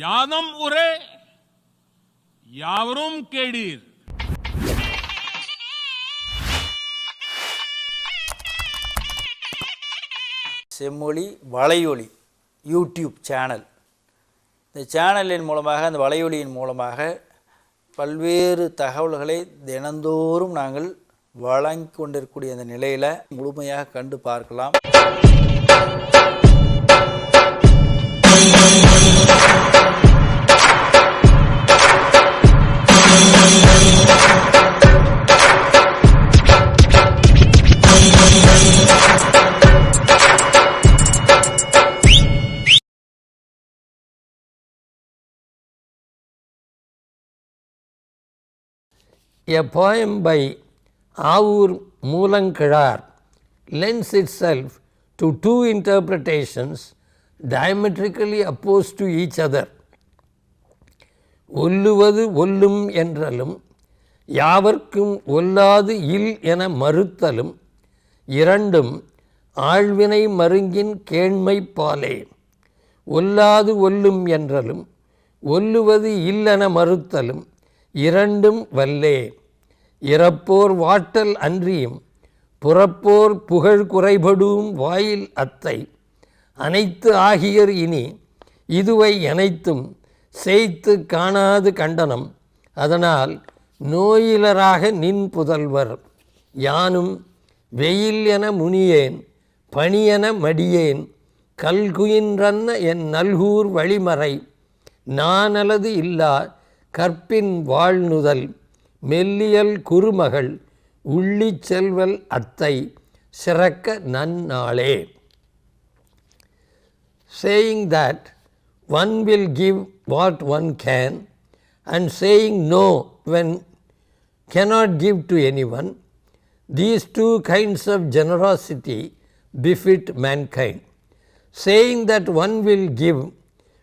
யாதம் உரே யாவரும் கேடீர். செம்மொழி வலையொலி யூடியூப் சேனல். இந்த சேனலின் மூலமாக அந்த வலையொலியின் மூலமாக பல்வேறு தகவல்களை தினந்தோறும் நாங்கள் வழங்கி கொண்டிருக்கக்கூடிய அந்த நிலையில் முழுமையாக கண்டு பார்க்கலாம். A poem by Avur Moolankirar lends itself to two interpretations diametrically opposed to each other. ஒல்லுவது ஒல்லும் என்றலும் யாவர்க்கும் ஒல்லாது இல் என மறுத்தலும் இரண்டும் ஆழ்வினை மருங்கின் கேண்மை பாலே ஒல்லாது ஒல்லும் என்றலும் ஒல்லுவது இல்லென மறுத்தலும் இரண்டும் வல்லே இறப்போர் வாட்டல் அன்றியும் புறப்போர் புகழ் குறைபடும் வாயில் அத்தை. அனைத்து ஆகியர் இனி இதுவை அனைத்தும் செய்து காணாது கண்டனம். அதனால் நோயிலராக நின் புதல்வர் யானும் வெயில் என முனியேன் பணியென மடியேன் கல்குயின்றன்ன என் நல்கூர் வழிமறை நானலது இல்லா கற்பின் வாழ்நுதல் மெல்லியல் குறுமகள் உள்ளிச் செல்வல் அத்தை சிறக்க நன்னாளே saying that one will give what one can and saying no when cannot give to anyone, these two kinds of generosity befit mankind. Saying that one will give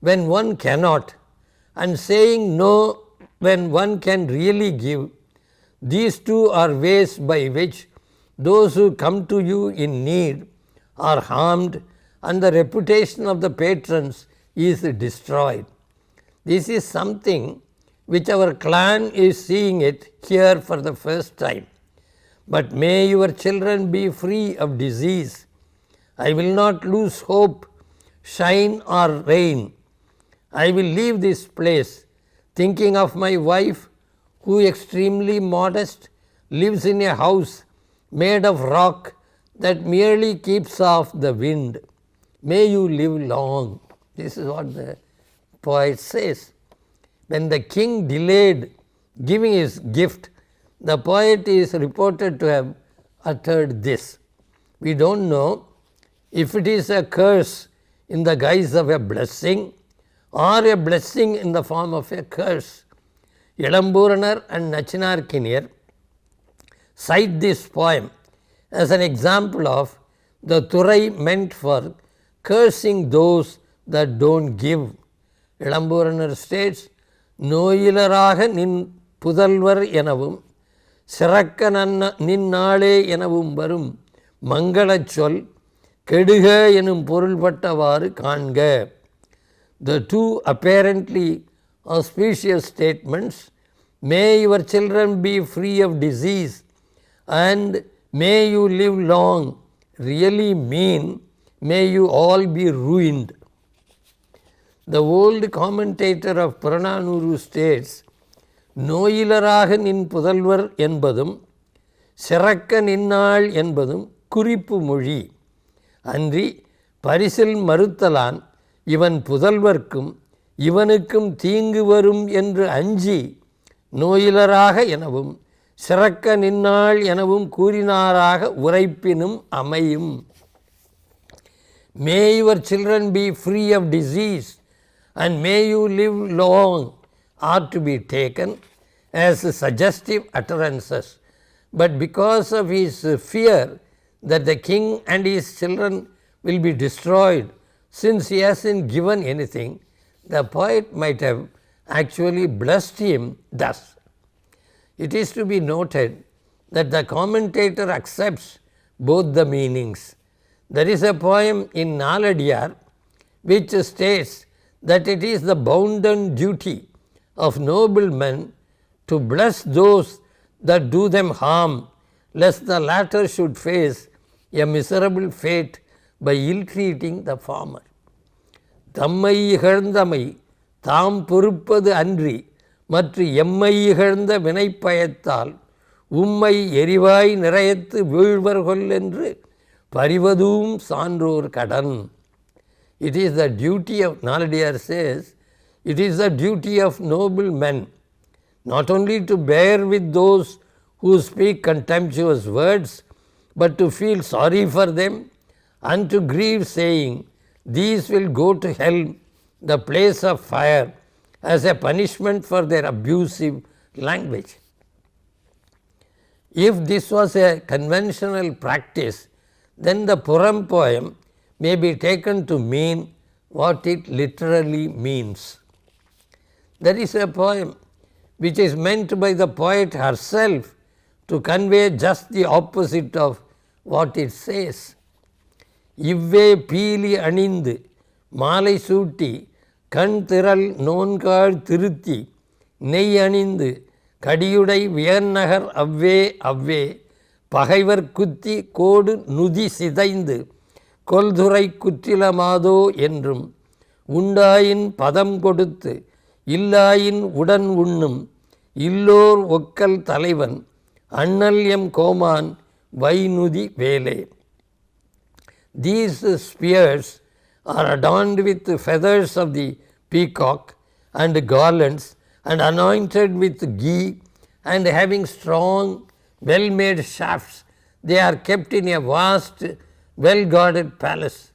when one cannot and saying no when one can really give, these two are ways by which those who come to you in need are harmed and the reputation of the patrons is destroyed. This is something which our clan is seeing it here for the first time. But may your children be free of disease. I will not lose hope, shine or rain. I will leave this place thinking of my wife who extremely modest lives in a house made of rock that merely keeps off the wind. May you live long. This is what the poet says. When the king delayed giving his gift, the poet is reported to have uttered this. We don't know if it is a curse in the guise of a blessing or a blessing in the form of a curse. Yadamburanar and Nachinarkinir cite this poem as an example of the Turai meant for cursing those that don't give. இளம்பூரனர் states நோயிலராக நின் புதல்வர் எனவும் சிறக்க நன்ன நின்னாளே எனவும் வரும் மங்களச் சொல் கெடுக எனும் பொருள்பட்டவாறு காண்க the two apparently auspicious statements, may your children be free of disease and may you live long, really mean may you all be ruined. The old commentator of Purananuru states, நோயிலராக நின் புதல்வர் என்பதும் சிறக்க நின்னாள் என்பதும் குறிப்பு மொழி அன்றி பரிசில் மறுத்தலான் இவன் புதல்வர்க்கும் இவனுக்கும் தீங்கு வரும் என்று அஞ்சி நோயிலராக எனவும் சிறக்க நின்னாள் எனவும் கூறினாராக உரைப்பினும் அமையும் May your children be free of disease and may you live long are to be taken as suggestive utterances. But because of his fear that the king and his children will be destroyed since he hasn't given anything, the poet might have actually blessed him thus. It is to be noted that the commentator accepts both the meanings. There is a poem in Naladiyar which states that it is the bounden duty of noblemen to bless those that do them harm, lest the latter should face a miserable fate by ill treating the former. தம்மை இகழ்ந்தமை தாம் பொறுப்பது அன்றி மற்ற எம்மை இகழ்ந்த வினைப்பயத்தால் உம்மை எரிவாய் நிறையத்து வீழ்வர்கொல் என்று பரிவதும் சான்றோர் கடன் it is the duty of, Naladiar says, it is the duty of noble men not only to bear with those who speak contemptuous words, but to feel sorry for them and to grieve, saying, these will go to hell, the place of fire, as a punishment for their abusive language. If this was a conventional practice, then the Puram poem may be taken to mean what it literally means. There is a poem which is meant by the poet herself to convey just the opposite of what it says. இவ்வே பீலி அணிந்து மாலை சூட்டி கண் திரள் நோன்காள் திருத்தி நெய் அணிந்து கடியுடை வியர்நகர் அவ்வே அவ்வே. பகைவர் குத்தி கோடு நுதி சிதைந்து கொல்துறை குற்றிலமாதோ என்றும் உண்டாயின் பதம் கொடுத்து இல்லாயின் உடன் உண்ணும் இல்லோர் ஒக்கல் தலைவன் அண்ணல் எம் கோமான் வைநுதி வேலே. These spears are adorned with the feathers of the peacock and garlands and anointed with ghee and having strong, well made shafts. They are kept in a vast, well guarded palace.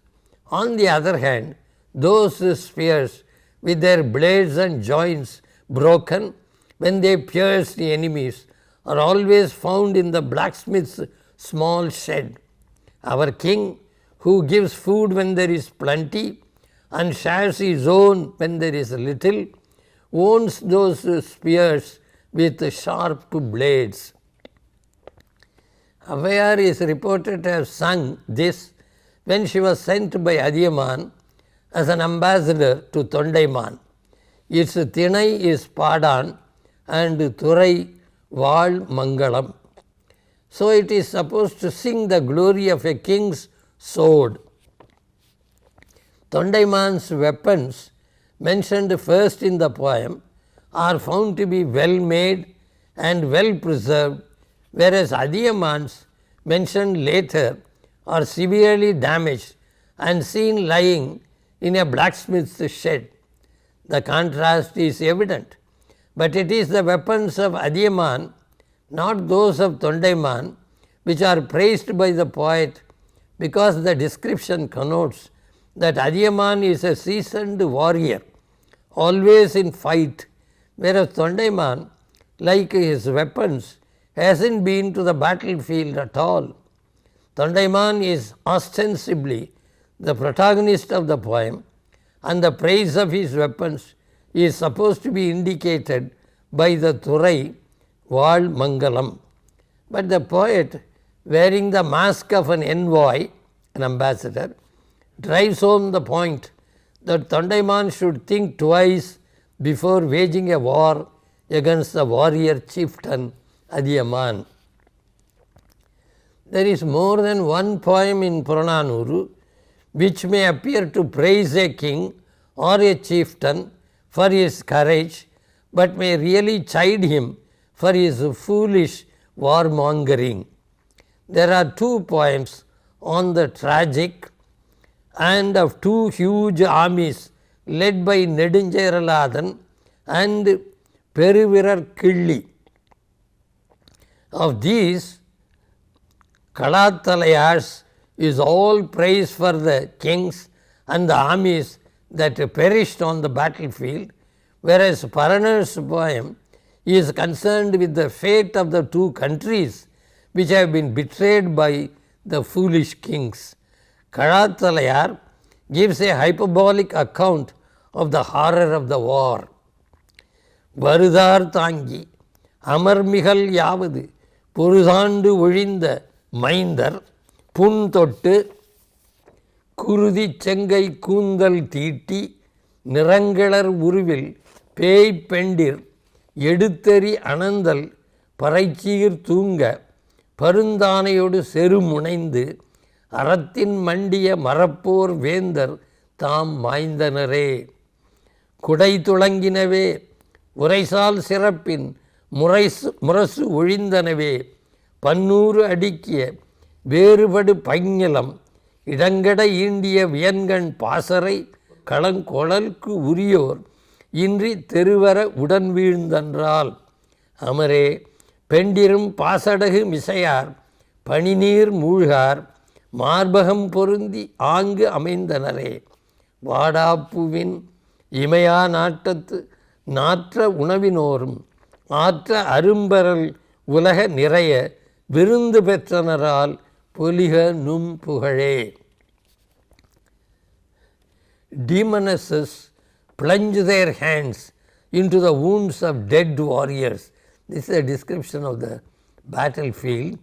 On the other hand, those spears with their blades and joints broken when they pierce the enemies are always found in the blacksmith's small shed. Our king, who gives food when there is plenty and shares his own when there is little, owns those spears with sharp blades. Avayar is reported to have sung this when she was sent by Adiyaman as an ambassador to Tondaiman. Its Tinai is Padan and Thurai Val Mangalam. So it is supposed to sing the glory of a king's sword. Tondaiman's weapons, mentioned first in the poem, are found to be well made and well preserved, whereas Adiyaman's, mentioned later, are severely damaged and seen lying in a blacksmith's shed. The contrast is evident, but it is the weapons of Adiyaman, not those of Tondaiman, which are praised by the poet because the description connotes that Adiyaman is a seasoned warrior, always in fight, whereas Tondaiman, like his weapons, hasn't been to the battlefield at all. Tondaiman is ostensibly the protagonist of the poem, and the praise of his weapons is supposed to be indicated by the Thurai Val Mangalam. But the poet, wearing the mask of an envoy, an ambassador, drives home the point that Tondaiman should think twice before waging a war against the warrior chieftain Adiyaman. There is more than one poem in Purananuru which may appear to praise a king or a chieftain for his courage, but may really chide him for his foolish warmongering. There are two poems on the tragic and of two huge armies led by Nedunjairaladan and Peruvirar Killi. Of these, Kalathalayars is all praise for the kings and the armies that perished on the battlefield, whereas Paranar's poem is concerned with the fate of the two countries which have been betrayed by the foolish kings. Kalathalayar gives a hyperbolic account of the horror of the war. வருதார் தாங்கி அமர்மிகள் யாவது பொருதாண்டு ஒழிந்த மைந்தர் புண் தொட்டு குருதி செங்கை கூந்தல் தீட்டி நிறங்கிளர் உருவில் பேய் பெண்டிர் எடுத்தெறி அனந்தல் பறைச்சீர் தூங்க பருந்தானையோடு செருமுனைந்து அறத்தின் மண்டிய மரப்போர் வேந்தர் தாம் மாய்ந்தனரே. குடை துளங்கினவே உரைசால் சிறப்பின் முறைசு முரசு ஒழிந்தனவே. பன்னூறு அடுக்கிய வேறுபடு பங்கிலம் இடங்கட ஈண்டிய வியன்கண் பாசறை களங்கொழலுக்கு உரியோர் இன்றி தெருவர உடன் வீழ்ந்தன்றால். அமரே பெண்டிரும் பாசடகு மிசையார் பனிநீர் மூழ்கார் மார்பகம் பொருந்தி ஆங்கு அமைந்தனரே வாடாப்புவின் இமையா நாட்டத்து நாற்ற உணவினோரும் ஆற்ற அரும்பரல் உலக நிறைய விருந்து பெற்றனரால் பொலிக நும் புகழே demonesses plunge their hands into the wounds of dead warriors. This is a description of the battlefield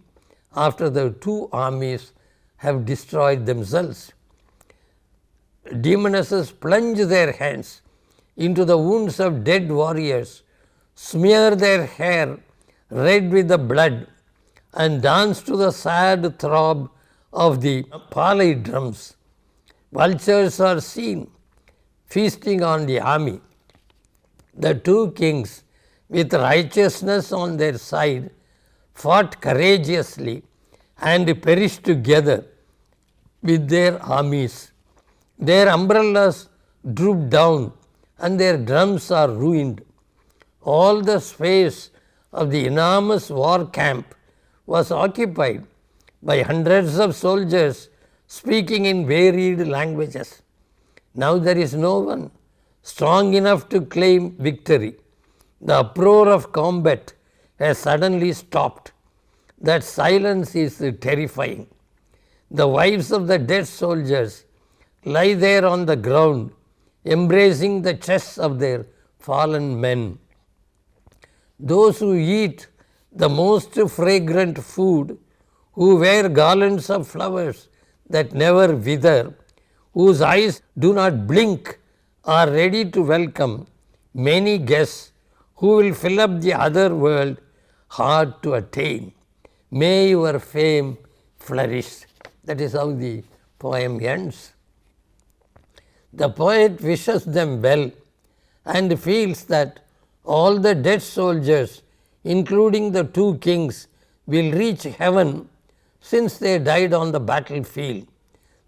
after the two armies have destroyed themselves. Demonesses plunge their hands into the wounds of dead warriors, smear their hair red with the blood, and dance to the sad throb of the pali drums. Vultures are seen feasting on the army. The two kings, with righteousness on their side, fought courageously and perished together with their armies. Their umbrellas droop down and their drums are ruined. All the space of the enormous war camp was occupied by hundreds of soldiers speaking in varied languages. Now there is no one strong enough to claim victory. The uproar of combat has suddenly stopped. That silence is terrifying. The wives of the dead soldiers lie there on the ground, embracing the chests of their fallen men. Those who eat the most fragrant food, who wear garlands of flowers that never wither, whose eyes do not blink, are ready to welcome many guests who will fill up the other world hard to attain. May your fame flourish. That is how the poem ends. The poet wishes them well and feels that all the dead soldiers, including the two kings, will reach heaven since they died on the battlefield.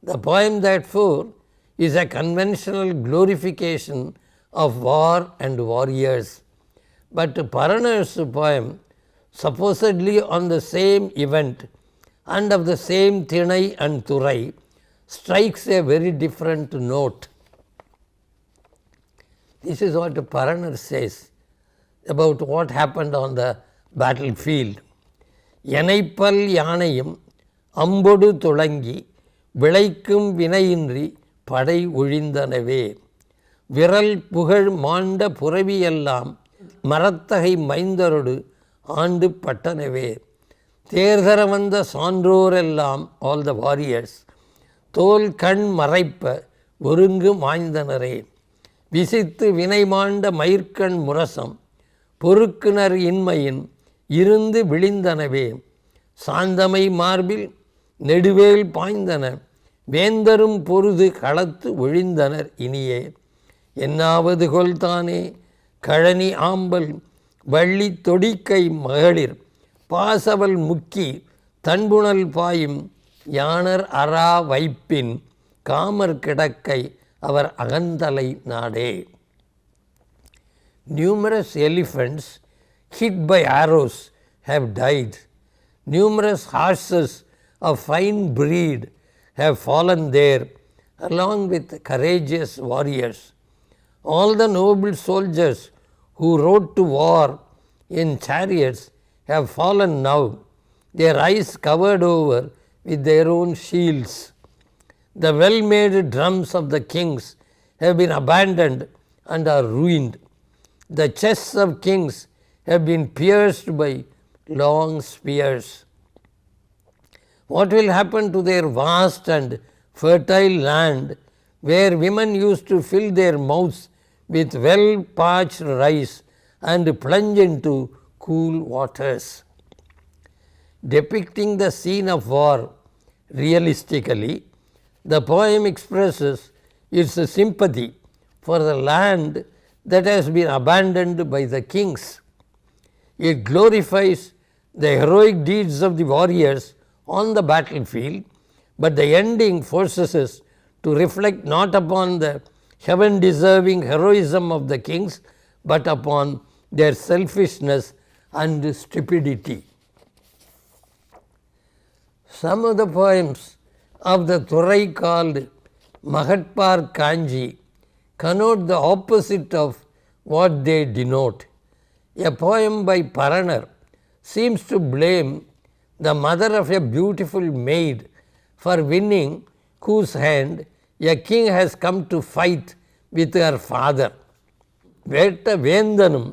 The poem, therefore, is a conventional glorification of war and warriors. But Paraner's poem, supposedly on the same event and of the same Tinai and Turai, strikes a very different note. This is what Paraner says about what happened on the battlefield. எனைப்பல் யானையும் அம்பொடு துளங்கி விளைக்கும் வினையின்றி படை ஒழிந்தனவே விரல் புகழ் மாண்ட புறவியெல்லாம் மரத்தகை மைந்தரொடு ஆண்டு பட்டனவே. தேர்தர வந்த சான்றோரெல்லாம் all the warriors தோல் கண் மறைப்ப ஒருங்கு மாய்ந்தனரே. விசித்து வினைமாண்ட மயிர்கண் முரசம் பொறுக்குனர் இன்மையின் இருந்து விழிந்தனவே. சாந்தமை மார்பில் நெடுவேல் பாய்ந்தன வேந்தரும் பொருது களத்து ஒழிந்தனர் இனியே. என்னாவது கொல்தானே கழனி ஆம்பல் வள்ளி தொடிக்கை மகளிர் பாசவல் முக்கி தன்புணல் பாயும் யானர் அரா வைப்பின் காமர் கிடக்கை அவர் அகந்தலை நாடே Numerous elephants hit by arrows have died. Numerous horses of fine breed have fallen there, along with courageous warriors. All the noble soldiers who rode to war in chariots have fallen now, their eyes covered over with their own shields. The well made drums of the kings have been abandoned and are ruined. The chests of kings have been pierced by long spears. What will happen to their vast and fertile land where women used to fill their mouths with well parched rice and plunge into cool waters. Depicting the scene of war realistically, the poem expresses its sympathy for the land that has been abandoned by the kings. It glorifies the heroic deeds of the warriors on the battlefield, but the ending forces us to reflect not upon the heaven deserving heroism of the kings, but upon their selfishness and stupidity. Some of the poems of the Thurai called Mahatpar Kanji connote the opposite of what they denote. A poem by Paranar seems to blame the mother of a beautiful maid for winning whose hand a king has come to fight with her father வேட்ட வேந்தனும்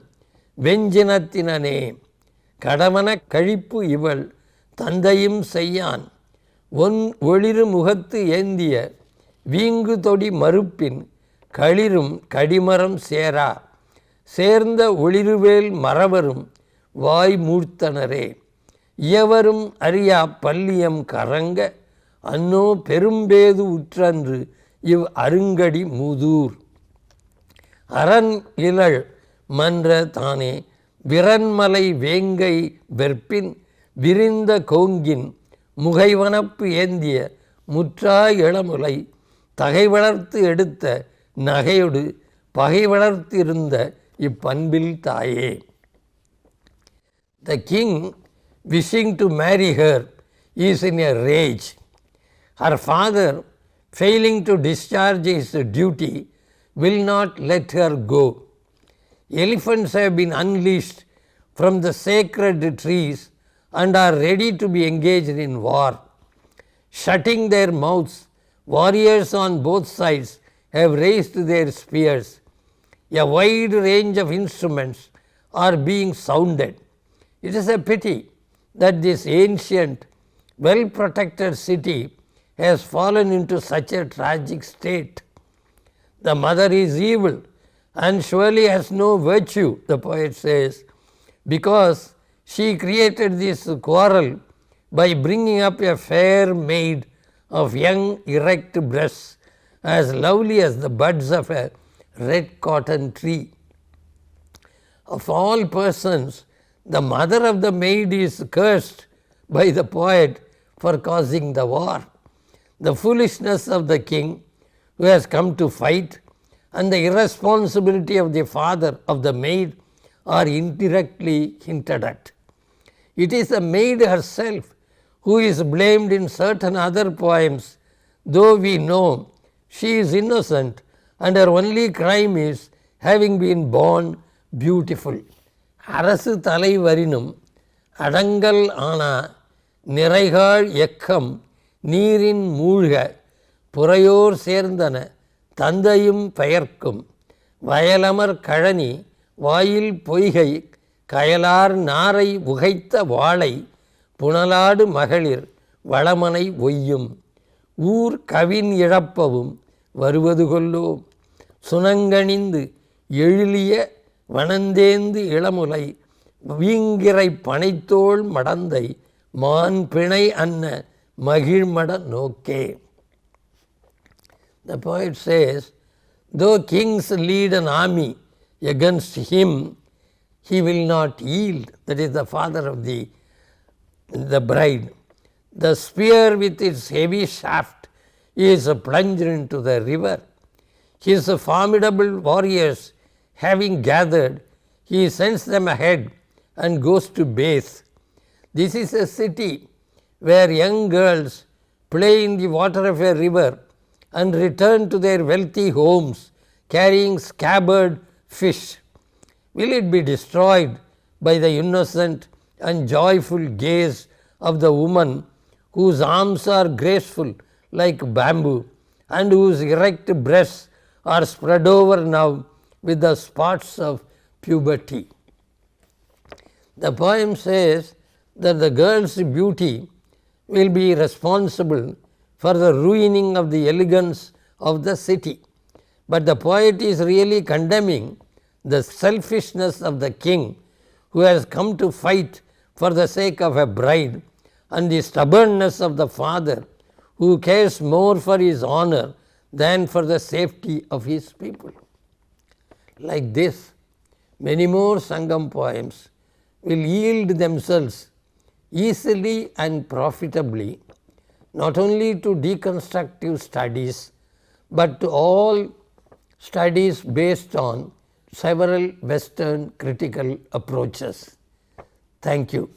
வெஞ்சினத்தினனே கடவன கழிப்பு இவள் தந்தையும் செய்யான். One ஒளிரு முகத்து ஏந்திய வீங்கு தொடி மறுப்பின் களிரும் கடிமரம் சேரா. சேர்ந்த ஒளிருவேல் மறவரும் வாய் மூர்த்தனரே. இயவரும் அறியா பல்லியம் கரங்க அன்னோ பெரும்பேது உற்றன்று இவ் அருங்கடி மூதூர். அரண் இழல் மன்ற தானே விரன்மலை வேங்கை வெற்பின் விரிந்த கோங்கின் முகைவனப்பு ஏந்திய முற்றாய் இளமுலை தகை வளர்த்து எடுத்த நகையொடு பகை வளர்த்திருந்த இப்பண்பில் தாயே. The king wishing to marry her is in a rage her father failing to discharge his duty, will not let her go. Elephants have been unleashed from the sacred trees and are ready to be engaged in war. Shutting their mouths, warriors on both sides have raised their spears. A wide range of instruments are being sounded. It is a pity that this ancient, well protected city has fallen into such a tragic state. The mother is evil and surely has no virtue, the poet says, because she created this quarrel by bringing up a fair maid of young erect breasts as lovely as the buds of a red cotton tree. Of all persons, the mother of the maid is cursed by the poet for causing the war The foolishness of the king who has come to fight and the irresponsibility of the father of the maid are indirectly hinted at. It is the maid herself who is blamed in certain other poems, though we know she is innocent and her only crime is having been born beautiful. அரசு தலைவரினும் அடங்கல் ஆனா நிறைகாள் எக்கம் நீரின் மூழ்க புறையோர் சேர்ந்தன தந்தையும் பெயர்க்கும். வயலமர் கழனி வாயில் பொய்கை கயலார் நாரை உகைத்த வாளை புனலாடு மகளிர் வளமனை ஒய்யும். ஊர் கவின் இழப்பவும் வருவது கொல்லோ சுனங்கணிந்து எழிலிய வனந்தேந்து இளமுலை வீங்கிரை பனைத்தோள் மடந்தை மான் பிணை அன்ன Mahimada Noke. The poet says, though kings lead an army against him, he will not yield. That is the father of the, the bride. The spear with its heavy shaft is plunged into the river. His formidable warriors having gathered, he sends them ahead and goes to base. This is a city where young girls play in the water of a river and return to their wealthy homes carrying scabbard fish. Will it be destroyed by the innocent and joyful gaze of the woman whose arms are graceful like bamboo and whose erect breasts are spread over now with the spots of puberty? The poem says that the girl's beauty will be responsible for the ruining of the elegance of the city. But the poet is really condemning the selfishness of the king who has come to fight for the sake of a bride and the stubbornness of the father who cares more for his honor than for the safety of his people. Like this, many more Sangam poems will yield themselves easily and profitably not only to deconstructive studies but to all studies based on several Western critical approaches. Thank you.